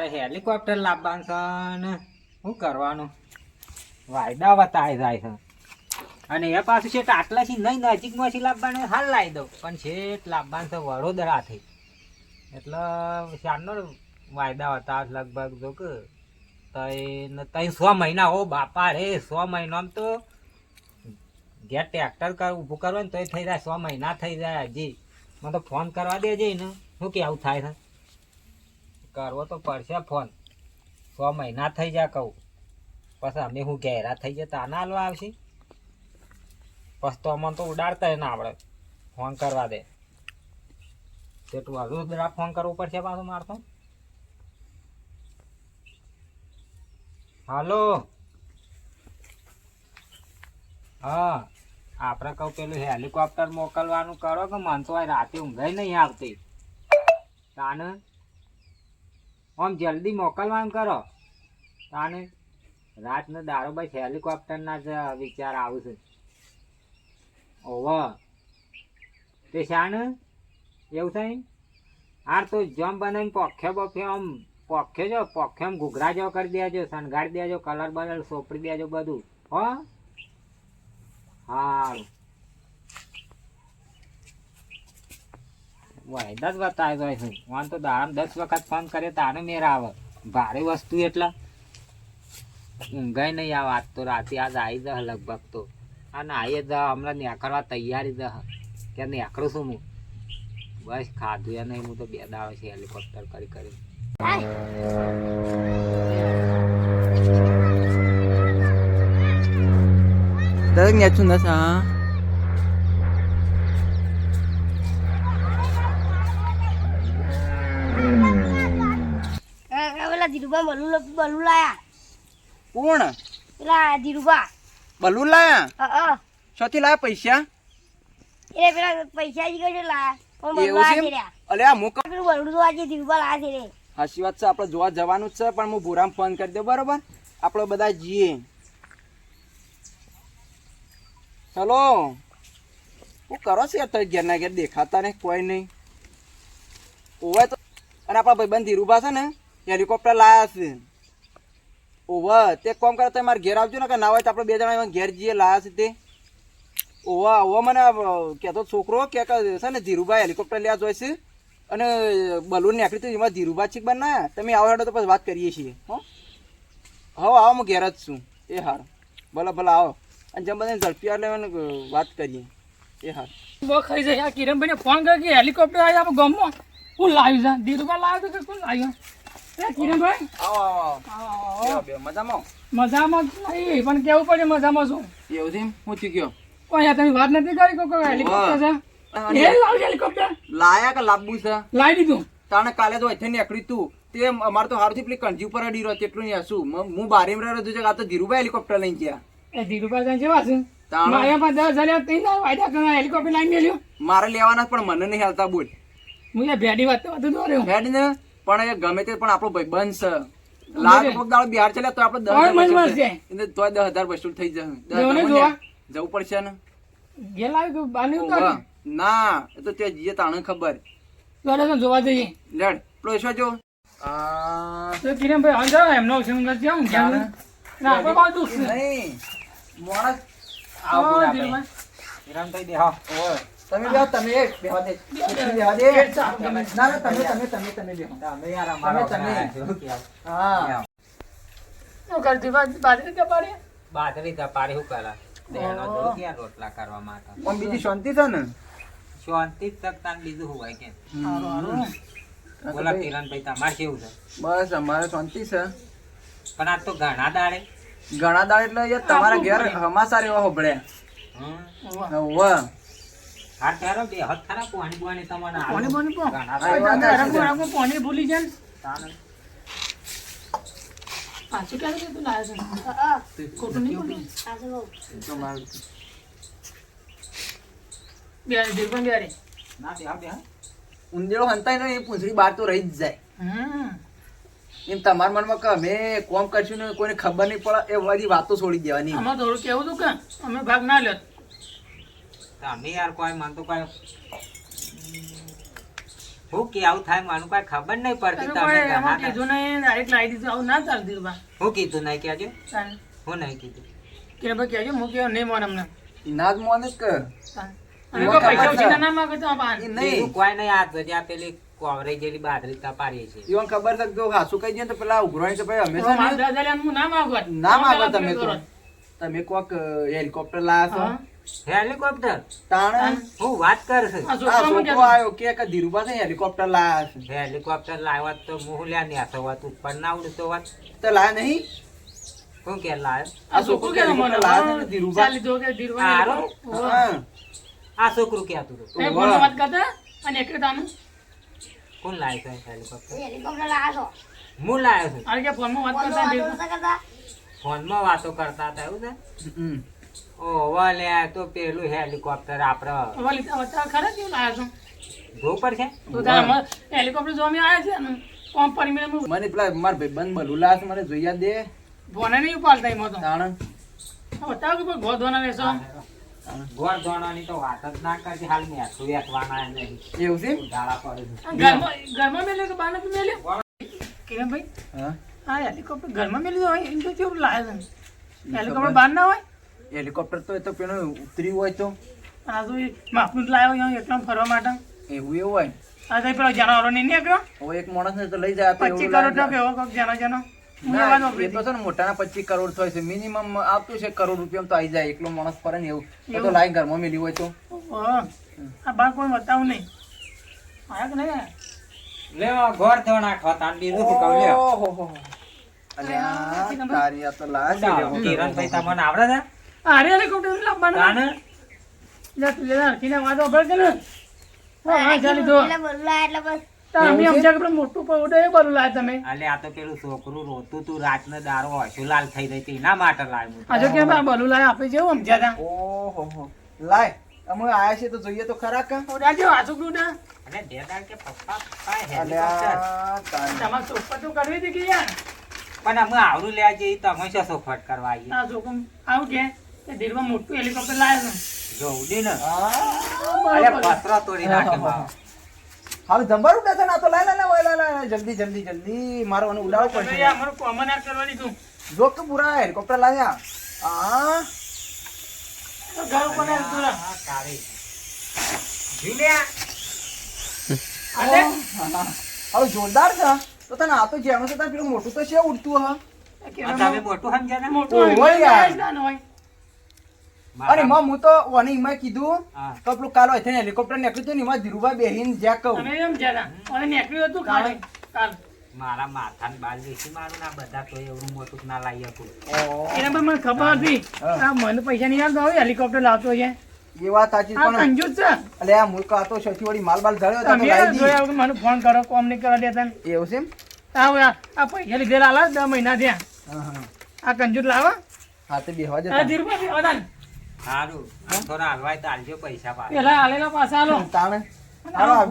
મારે હેલિકોપ્ટર લાવવાનું છે ને શું કરવાનું? વાયદા વતાય જાય છે. અને એ પાછું છે આટલાથી નહીં નજીકમાંથી લાવવાનું, હાલ લાવી દઉં. પણ છેટ લાવવાનું છે વડોદરાથી. એટલે શારનો વાયદા હતા લગભગ, જો કે તૈન તઈ સો મહિના હો બાપા રે, સો મહિનામાં તો ઘેર ટ્રેક્ટર કર, ઊભું કરવું ને તોય થઈ જાય, સો મહિના થઈ જાય હજી. મને તો ફોન કરવા દેજે ને. શું કેવું થાય છે? કરવો તો પડશે ફોન. સો મહિના થઈ જાય કહું. પછી અમે હું ઘેરા થઈ જાય તાના હાલવા આવશે? પછી તો અમને તો ઉડાડતા ના આપણે. ફોન કરવા દે. તેટલું હજુ જરા ફોન કરવો પડશે પાછું મારતો હાલો. હા. આપણે કહું પેલું હેલિકોપ્ટર મોકલવાનું કરો કે મન તો રાતે ઊંઘાઈ નહીં આવતી. તાને આમ જલ્દી મોકલવાનું કરો. તાને રાતનો દારો બસ હેલિકોપ્ટરના જ વિચાર આવશે ઓવ તે શાને? એવું થાય હાર તો જમ બનાવીને પોખ્યો બોખ્યો આમ પોખ્યો જો પોખ્યો આમ ઘૂઘરા જેવો કરી દેજો શણગારી દેજો કલર બલર સોપડી દેજો બધું. હો? હારું. વાયદા જ બતાવ્યો હોય છે. વાન તો દાડામાં દસ વખત ફોન કરે તારે મેર આવે. ભારે વસ્તુ એટલા. ઊંઘાય નહીં આ વાત તો, રાતે આજ આવી જહ લગભગ તો. અને નાઈએ જ હમણાં નેકળવા તૈયારી જ. કે નેકળું છું હું. બસ, ખાધું એ નહીં, હું તો બે દાડો છે, હેલિકોપ્ટર કરી કરી. દરેક નેચું નસ હા આ પેલા ધીરુભા બલુ બલુ લાયા કોણ? પેલા ધીરુભા. બલૂન લાયા? અ શોથી લાયા પૈસા? એ પેલા પૈસા જી બલુ છે રહ્યા અલે આ મુક પેલું બલુ તો આજે ધીરુભા લાયા છે રે. હાચી વાત છે આપણે જોવા જવાનું જ છે પણ હું ભૂરામ ફોન કરી દઉં બરોબર? આપણે બધા જઈએ. ચલો. હું કરો છે તો ઘેરના ઘેર દેખાતા ને કોઈ નહીં. ઓવે તો અને આપણા ભાઈબંધ ધીરુભા છે ને હેલિકોપ્ટર લાયા છે. ઓવે, તે કોમ કરે, તમે મારે ઘેર આવજો ને, કે ના હોય તો આપણે બે જણા ઘેર જઈએ, લાયા છે તે ઓવા ઓવા મને કહેતો છોકરો કે છે ને, ધીરુભાઈ હેલિકોપ્ટર લેવા જોઈ છે અને બલૂન નીકળી તો એમાં ધીરુભાઈ છીક બનાયા. તમે આવો હેડો તો પછી વાત કરીએ છીએ, હો. આવો, હું ઘેર જ છું. એ હાર. ભલે ભલે, આવો. અને જેમ બધાને ઝડપી એટલે વાત કરીએ. એ હાર. બહુ ખાઈ જાય આ કિરણભાઈને ફોન કર્યો કે હેલિકોપ્ટર આવ્યા આપણે ગામમાં હું લાવ્યું જા. ધીરુભાઈ લાવ્યો તો કોણ લાવ્યો? કિરણભાઈ આવો આવો આવો, આવો. આવો બે મજામાં? મજામાં નહીં પણ કેવું પડે મજામાં શું એવું છે હું થયું ગયો કોઈ તમે વાત નથી કરી કોઈ હેલિકોપ્ટર છે? અને એ લાવ્યું હેલિકોપ્ટર લાયા કે લાવવું છે? લાવી દીધું. તાણે કાલે તો અહીંથી નીકળી તું. તે અમારે તો હારથી પેલી કણજી ઉપર અડી રહ્યો તેટલું નહીં હશું હું બારે રહ્યો છું આ તો ધીરુભાઈ હેલિકોપ્ટર લઈને ગયા. એ ધીરુભા જાય જેવા છે. મારા લેવાના પણ મને નહીં હાલતા બોલ. હું ભેડી વાત તો બધું દોર્યો હેડ ને પણ એ ગમે તે પણ આપણો ભાઈ બંધ છે લાખ રૂપિયા દાડો બિહાર ચાલે તો આપણે દસ હજાર તોય દસ હજાર વસૂલ થઈ જશે. જવું. પડશે ને? તું બાંધ્યું ના એ તો તે જીએ તાણે ખબર. જોવા જઈએ. લેડ પેલો ઈશ્વર જો. આ. તો એમનો ના આપણે બાજુ નહીં. મોણસ આવો ધીરુભાઈ. કિરણભાઈ. ઓય. તમે બેહો તમે એક બેહવા દે. બેહવા દે. ના ના તમે તમે તમે તમે બેહો. તમે યાર અમારો તમે-? હા. શું કરતી? બાજરી કપાડી બાજરી તપારી હું કરા? બેનો જો ક્યાં રોટલા કરવા માટે? પણ બીજી શાંતિ છે ને? શાંતિ તક તાન બીજું હોય કે? બોલા કિરણભાઈ તમારે કેવું છે? બસ અમારે શાંતિ છે. પણ આ તો ઘણા દાડે. ઘણા દાડે એટલે તમારા ઘેર હમાસાર એવા હોભળ્યા હમ. બે હાથ ખરા પાણી પાણી. પાણી પાણી પાણી ભૂલી જાય પાછું ક્યારે લાવ્યો છે? ખોટું નહીં બોલું? સાસુ બહુ તો મારું બેરે ધીરુભાઈ બેરે ના બે બે ઉંદેડો હંતાય ને એ પૂંછડી બહાર તો રહી જ જાય. હમ. એમ તમારા મનમાં કે અમે કોમ કરશું ને કોઈને ખબર નહીં પડે એ બધી વાતો છોડી દેવાની. અમારે થોડું કેવું હતું કે અમે ભાગ ના લ્યો. તમે યાર કોઈ મન તો કોઈ હું કે આવું થાય મને કઈ ખબર નહીં પડતી તમે. કીધું નહીં ડાયરેક્ટ લાવી દીધું આવું ના ચાલતી ધીરુભા હું કીધું નહીં કહેજો. હું નહીં કીધું. કિરણભાઈ કહેજો હું કેવો નહીં મોન અમને. ના જ મોન જ કે કોઈ પૈસા ઉછીના ના માંગો તો આ નહીં. બીજું કોઈ નહીં આ તો પેલી કોવરાઈ જેલી બાદરી તપારીએ છે ઈવન ખબર છે જો હાસુ કહી દે તો પેલા ઉઘરાણી તો ભાઈ અમે તો છે મારા ને દાદા લે હું ના માંગુ. ના માગો તમે તો. તમે કોક હેલિકોપ્ટર લાયા હા. છો હેલિકોપ્ટર? તાણે? હું વાત કરશે આ આ છોકરો આવ્યો કે કે ધીરુભા છે હેલિકોપ્ટર લાયા છે. હેલિકોપ્ટર લાવ્યા તો હું લ્યા આતો વાત ઉપર ના ઉડતો વાત. તો લાયા નહીં? હું કે લાવ્યો આ છોકરું કે મને? લાયા ને ધીરુભા. ચાલી જો કે ધીરુભા આરો આ હા. કે છોકરું તો એ ફોનમાં વાત કરતા? અને એકરે તાનું કોણ લાવ્યો છે હેલિકોપ્ટર? હેલિકોપ્ટર લાયો છો. હું લાવ્યો છું. આ કે ફોનમાં વાત કરતા. ફોનમાં વાતો કરતા હતા એવું છે. ઓવા લે તો પેલું હેલિકોપ્ટર આપડે. હવે લીધા વચ્ચે ખરા કેવું લાયા છો? જોવું પડશે? તો તારા હેલિકોપ્ટર જોવા મેં આવ્યા છે અને કોમ પરિમેર મને પેલા માર ભાઈબંધ બલું લાયા છે મને જોઈ દે. ફોને નહીં ઉપાડતા એમાં તો. તાણ. બતાવો કે કોઈ ગોધવાના રહેશો? ગોળ ધોણાની તો વાત જ ના કરતી હાલ મેઠું વેચવાના નહીં. એવું છે? ઉધાળા પડે ઘરમાં ઘરમાં મેલ્યો કે કિરણભાઈ હા? હા હેલિકોપ્ટર ઘરમાં મેલી હોય એમ તો કેવું છે? હેલિકોપ્ટર બહાર ના હોય? હેલિકોપ્ટર તો એ તો પેલો ઉતરી હોય તો. અને આ તો એ માપનું લાવ્યો અહીંયા એકલા ફરવા માટે. એવું એવું હોય આ તો પેલો જનાવરો નહીં નીકળ્યો. હવે એક માણસ ને તો લઈ જાય તો પચીસ કરોડ નો. કેવો કોક જનો જનો. મોટાના પચીસ કરોડ થાય છે. મિનિમમ આવતું છે કરોડ રૂપિયા તો આવી જાય એકલો માણસ ફરે ને એવું. તો લાઈ ઘરમાં મેલી હોય તો. આ બા કોઈ બતાવું નહીં. આયા કે નહીં? લેવા ગોળ ધોણા ખોતા બીજું શું કહું ઓહોહો. અલ્યા, તારી આ તો લાજ. કિરણભાઈ તમને આવડે છે? આ હેલિકોપ્ટર લાવવાનું તાને લે લે રાખીને વાતો ભર કે હા હા ચાલી દો એટલે બોલા એટલે બસ તો સમજ્યા કે મોટું પવડે એ બધું લાવે તમે. અલે આ તો પેલું છોકરું રોતું તું રાતનો દારો હશું લાલ થઈ રહી હતી એના માટે લાવ્યું આ કેમ આ બલું લાવે આપણે જેવું સમજ્યા હતા ઓહોહો. લાય અમે આયા છીએ તો જોઈએ તો ખરા કા? ઓડા જેવું આ છોકરું ના અને દેદાર કે પપ્પા પપ્પા. તમારે ચોખવટ તો કરવી હતી કે યાર? પણ અમે આવડું લેવા જઈએ તો અમે શું સોફટ કરવા આવીએ. આ આવું કે? તે ધીરમાં મોટું હેલિકોપ્ટર લાવે જોવું દી ને અરે પથરો તોડી નાખે. બાપ. હાલ જબર ઉડે છે ને આ તો લાય લાય લાય, લાય લાય, જલ્દી જલ્દી જલ્દી. મારો આને ઉડાવવો પડશે. અમારું કોમન આ કરવાની તું જો કે પૂરા હેલિકોપ્ટર લાવ્યા. હા. તો ઘર ઉપર ને તું લા. આ જીલ્યા. અરે હવે જોરદાર છે. તો તને આ તો છે તને પેલું મોટું તો છે ઉડતું હા. આ મોટું સમજ્યા મોટું હોય, યાર. હોય. અરે માં હું તો ઓને એમાં કીધું તો પેલું કાલો હોય હેલિકોપ્ટર નીકળ્યું હતું ને એમાં ધીરુભાઈ બેહીન જ્યાં કહું. એમ અને નીકળ્યું હતું કાલે. કાલ. મારા માથાને બાલ દેખી મારું ના બધા તો એવું મોટું ના લાવી શકું એના પર મને ખબર હતી. આ મને પૈસા નહીં આવતો હેલિકોપ્ટર લાવતો છે. એ વાત સાચી પણ કંજૂસ છે. આ સૌથી વળી માલ બાલ ધર્યો તમે જોયા વગર મને ફોન કરો કોમ નહીં કરવા દેતા ને. એવું છે? આ આ આ પૈસા લીધેલા આલા દસ મહિના થયા. આ કંજૂસ લાવા. હા તે બેહવા જતા. ધીરુભાઈ બેહવા દે. સારું થોડા હલવાય તો આલજો પૈસા પાછા. પેલા હાલેલા પાછા હાલો તાણે. હાલો.